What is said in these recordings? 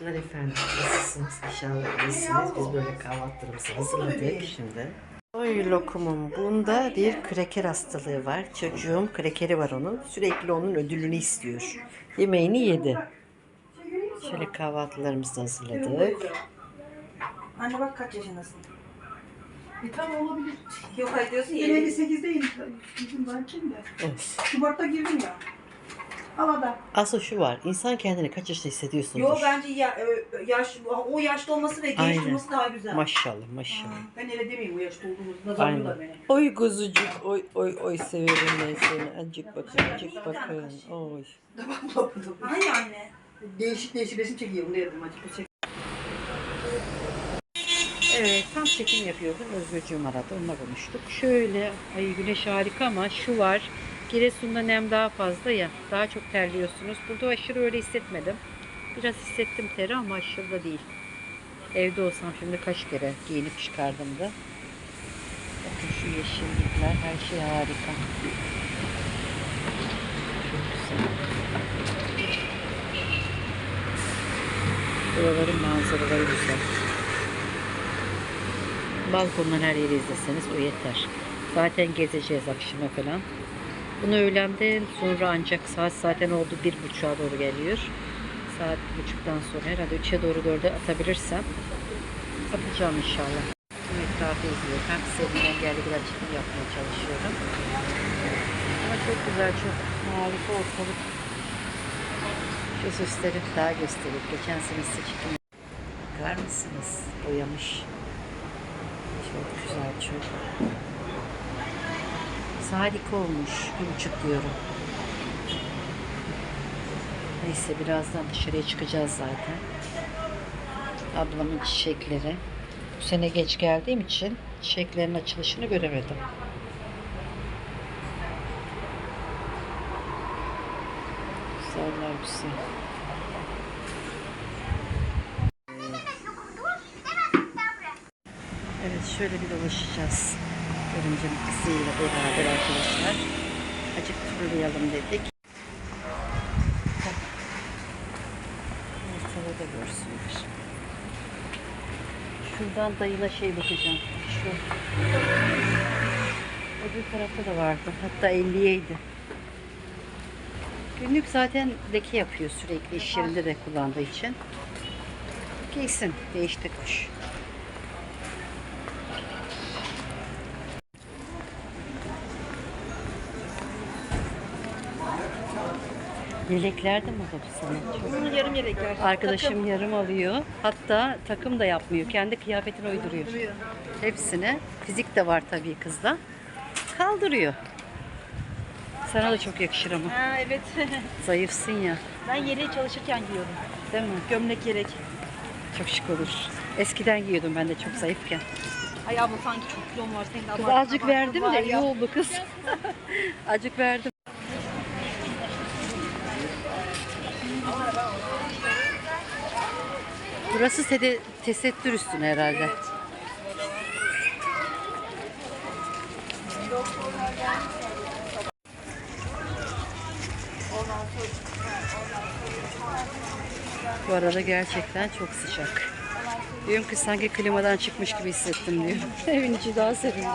Günaydınlar efendim. Nasılsınız? İnşallah iyisiniz. Biz böyle kahvaltılarımızı hazırladık şimdi. Oy lokumum. Bunda bir kreker hastalığı var. Çocuğum krekeri var onun. Sürekli onun ödülünü istiyor. Yemeğini yedi. Şöyle kahvaltılarımızı hazırladık. Anne bak kaç yaşındasın? E tamam olabilir. Yok hayır diyorsun ya. Yine 58'deyim. Bizim varken de. Evet. Şubat'ta girdim ya. Havada. Asıl şu var. İnsan kendini kaç yaşta hissediyorsundur? Yo bence ya, ö- yaş, o yaşta olması ve genç Aynen. olması daha güzel. Maşallah maşallah. Ben öyle demeyeyim o yaşta olduğumuzda. Aynen. Nazarlılar beni. Oy kuzucuk, oy oy oy severim ben seni. Azıcık bakın, azıcık bakın. Oy. Hayır anne. Değişik değişik resim çekiyorum derdim açıkçası. Evet, tam çekim yapıyordum. Özgürcüğüm aradı, onunla konuştuk. Şöyle, ay güneş harika ama şu var. Giresun'da nem daha fazla ya, daha çok terliyorsunuz. Burada aşırı öyle hissetmedim. Biraz hissettim teri ama aşırı da değil. Evde olsam şimdi kaç kere giyinip çıkardım da. Bakın şu yeşillikler, her şey harika. Çok güzel. Buraların manzaraları güzel. Balkondan her yeri izleseniz o yeter. Zaten gezeceğiz akşama falan. Bunu öğlenden sonra ancak saat zaten oldu bir buçuğa doğru geliyor. Saat bir buçuktan sonra herhalde üçe doğru dörde atabilirsem atacağım inşallah. Tüm etrafı izliyorum. Hem sevdiğim engelli biraz çekim yapmaya çalışıyorum. Ama çok güzel, çok harika ortalık. Şu süsleri daha göstereyim. Geçen sene size çekim Bakar mısınız? Boyamış. Çok güzel çok. Harika olmuş. Buçuk diyorum. Neyse birazdan dışarıya çıkacağız zaten. Ablamın çiçekleri. Bu sene geç geldiğim için çiçeklerin açılışını göremedim. Güzeller güzel. Evet şöyle bir dolaşacağız. Görümcemin kızıyla beraber arkadaşlar. Acık turlayalım dedik. Ortada da görsünler. Şuradan dayına şey bakacağım. Şu. Öbür tarafta da vardı. Hatta 50'yeydi. Günlük zaten leke yapıyor sürekli iş yerinde de kullandığı için. Giysin. Değişti kuş. Yelekler de mi oldu sana? Bunun yarım yelekler. Arkadaşım yarım alıyor. Hatta takım da yapmıyor. Kendi kıyafetini uyduruyor. Hepsine. Fizik de var tabii kızda. Kaldırıyor. Sana da çok yakışır ama. Ha evet. Zayıfsın ya. ben yeleği çalışırken giyiyordum. Değil mi? Gömlek yelek. Çok şık olur. Eskiden giyiyordum ben de çok zayıfken. Ay abla sanki çok kilon var senin de Kız azıcık verdim de iyi oldu kız. azıcık verdim. Burası sede, tesettür üstüne herhalde. Bu arada gerçekten çok sıcak. Diyorum ki sanki klimadan çıkmış gibi hissettim diyorum. Evin içi daha sevindim.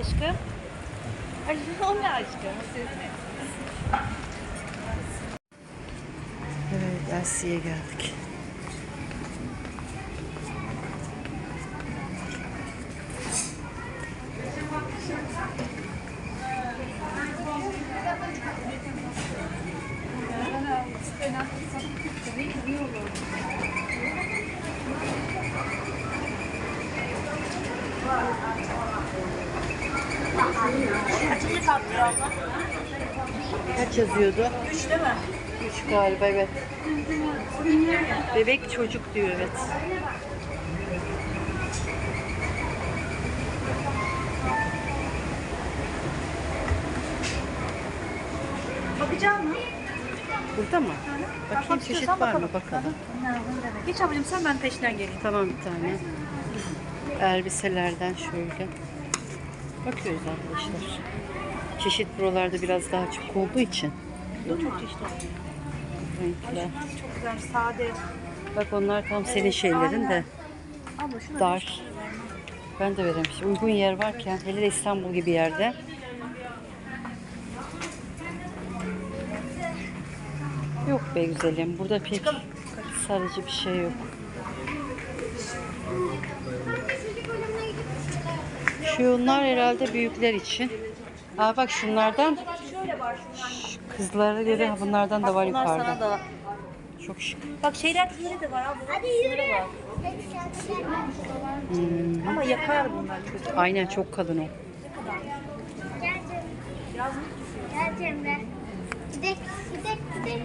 Aşkım. O ne aşkım? Evet, Asya'ya geldik. Kaç yazıyordu? Üç değil mi? Üç galiba evet. Bebek çocuk diyor evet. Bakacak mı? Burada mı? Bakayım çeşit var mı bakalım. Geç ablacığım sen ben peşinden geleyim. Tamam bir tane. Elbiselerden şöyle. Bakıyoruz arkadaşlar. Çeşit buralarda biraz daha çok olduğu için. Çok çeşitli. Renkler. Çok güzel, sade. Bak onlar tam senin şeylerin de Abla şuna dar. Ben de veremişim. Uygun yer varken hele de İstanbul gibi yerde. Yok be güzelim. Burada pek sarıcı bir şey yok. Şunlar herhalde büyükler için. Aa bak şunlardan Şu kızlara göre bunlardan da var Bunlar sana yukarıda. da. Çok şık. Bak şeyler tüyleri de var abla. Hadi yürü. Hmm. Ama yakar bunlar çocuk. Aynen çok kalın o. Gel Cemre. Gidek, gidek, gidek.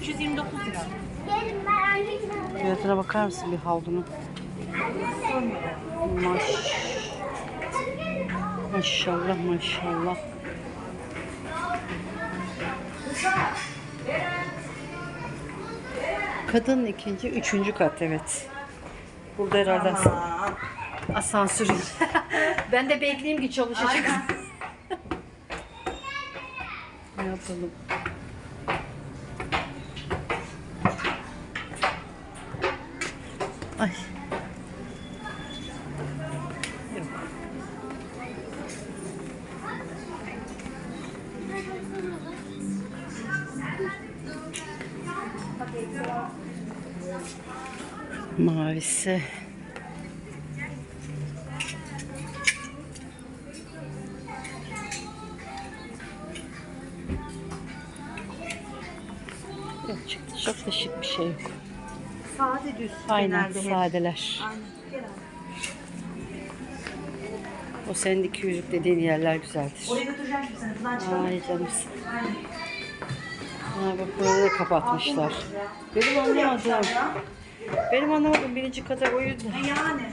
329 lira. Gelin ben anneciğim. Fiyatına bakar mısın bir havlunun? Maş. Maşallah maşallah. Kadın ikinci, üçüncü kat evet. Burada herhalde as- asansör. ben de bekleyeyim ki çalışacak. ne yapalım? Ay. Mavisi. Yok çıktı. Çok da şık bir şey yok. Sade düz. Aynen genelde sadeler. Aynen. Genelde. O senin iki yüzük dediğin yerler güzeldir. Oraya götüreceğim şimdi seni. Buradan çıkalım. Ay canım. Ha burayı da kapatmışlar. Benim anlamadım. Benim anlamadım birinci kata o yüzden. Yani.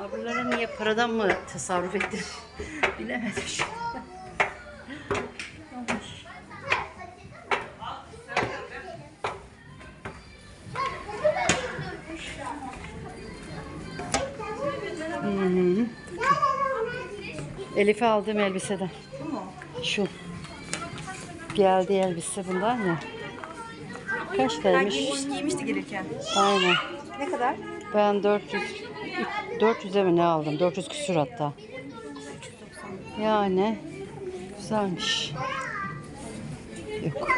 Ablalara niye paradan mı tasarruf ettim? Bilemedim. Hı. Elif'e aldığım elbiseden. Şu. Geldi elbise bundan ya. Kaç liraymış? giymiş, giymişti gelirken. Aynen. Ne kadar? Ben 400 400'e mi ne aldım? 400 küsür hatta. Yani güzelmiş. Yok.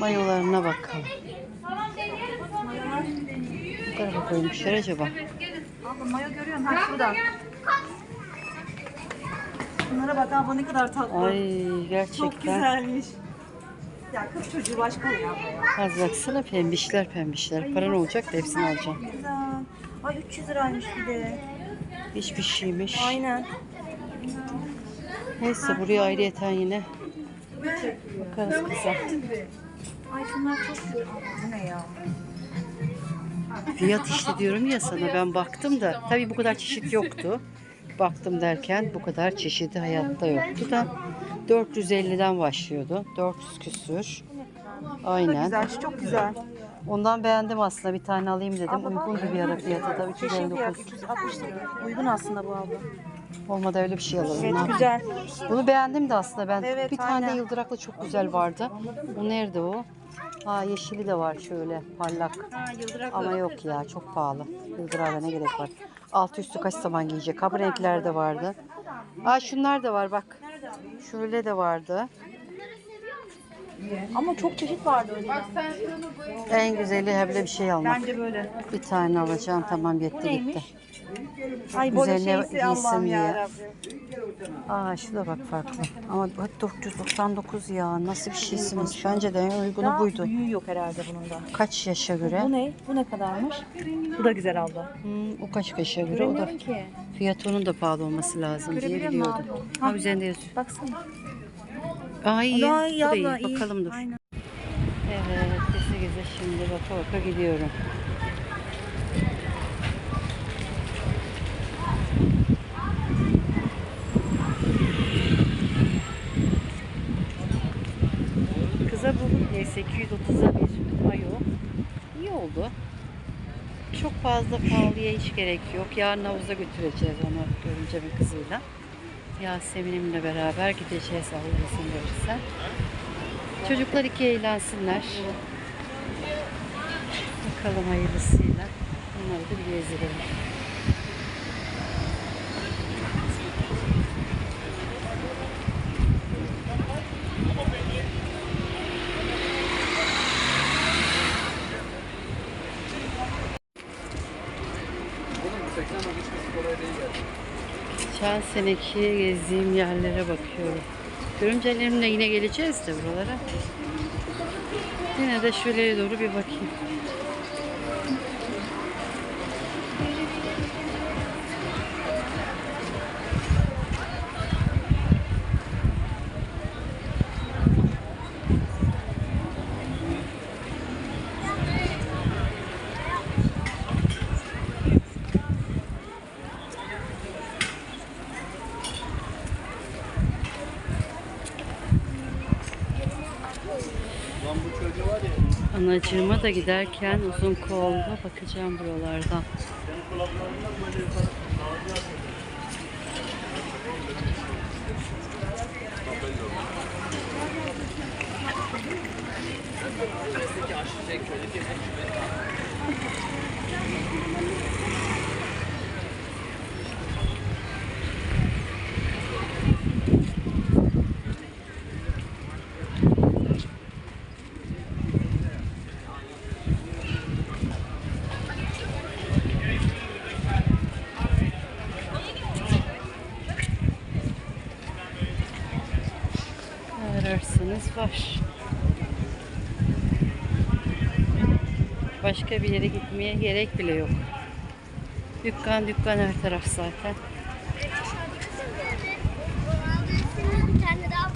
Mayolarına bakalım. Bu tarafa koymuşlar acaba? Abla mayo görüyorsun ha şuradan. Bunlara bak abla ne kadar tatlı. Ay Çok gerçekten. güzelmiş. Ya kız çocuğu başka abla ya. Az baksana pembişler pembişler. Paran olacak da hepsini alacağım. Güzel. Ay 300 liraymış bir de. Hiçbir şeymiş. Aynen. Neyse buraya ayrıyeten yine bakarız kıza. Ay şunlar çok güzel. Bu ne ya? Fiyat işte diyorum ya sana ben baktım da tabii bu kadar çeşit yoktu. Baktım derken bu kadar çeşidi hayatta yoktu da 450'den başlıyordu. 400 küsür. Aynen. Güzel, şu çok güzel. Ondan beğendim aslında bir tane alayım dedim. Abla bak. Uygun bir ara fiyatı da Yeşil fiyat 359. 360 lira. Uygun aslında bu abla. Olmadı öyle bir şey alalım. Evet güzel. Bunu beğendim de aslında ben. Evet, bir tane aynen. yıldıraklı çok güzel vardı. O nerede o? Aa yeşili de var şöyle parlak. Ha yıldıraklı. Ama yok ya çok pahalı. Yıldırayla ne gerek var? Altı üstü kaç zaman giyecek? Ha bu renkler de vardı. Aa şunlar da var bak. Şöyle de vardı. Ama çok çeşit vardı önceden. En güzeli hebele bir şey almak. Bence böyle. Bir tane alacağım tamam yetti gitti. neymiş? Ay böyle Üzerine şeysi giysin Allah'ım diye. yarabbim. Aa şu da bak farklı. Ama bak 499 ya nasıl bir şeysiniz? Bence de en uygunu Daha buydu. büyüğü yok herhalde bunun da. Kaç yaşa göre? Bu ne? Bu ne kadarmış? Bu da güzel abla. Hmm, o kaç yaşa göre? O da Göremiyorum ki. fiyatı onun da pahalı olması lazım diye Görebiliyor musun biliyordum. Ha üzerinde yazıyor. Baksana. Aa iyi. İyi Bu da iyi. Bakalım dur. Aynen. Evet, geze geze şimdi baka baka gidiyorum. 830'a bir mayo. İyi oldu. Çok fazla pahalıya hiç gerek yok. Yarın havuza götüreceğiz onu görüncemin kızıyla. Yasemin'imle beraber gideceğiz Allah izin verirse. Çocuklar iki eğlensinler. Bakalım hayırlısıyla. Onları da bir gezdirelim. Geçen seneki gezdiğim yerlere bakıyorum. Görümcelerimle yine geleceğiz de buralara. Yine de şöyle doğru bir bakayım. Anacığıma da giderken uzun kolda bakacağım buralardan. Ne ararsanız var. Başka bir yere gitmeye gerek bile yok. Dükkan dükkan her taraf zaten. Bir tane daha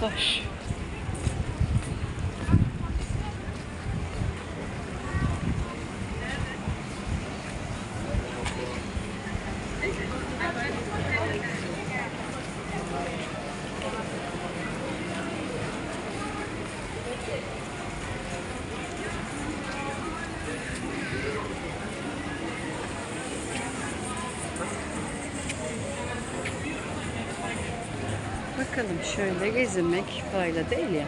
Her çeşit var. Bakalım şöyle gezinmek fayda değil ya.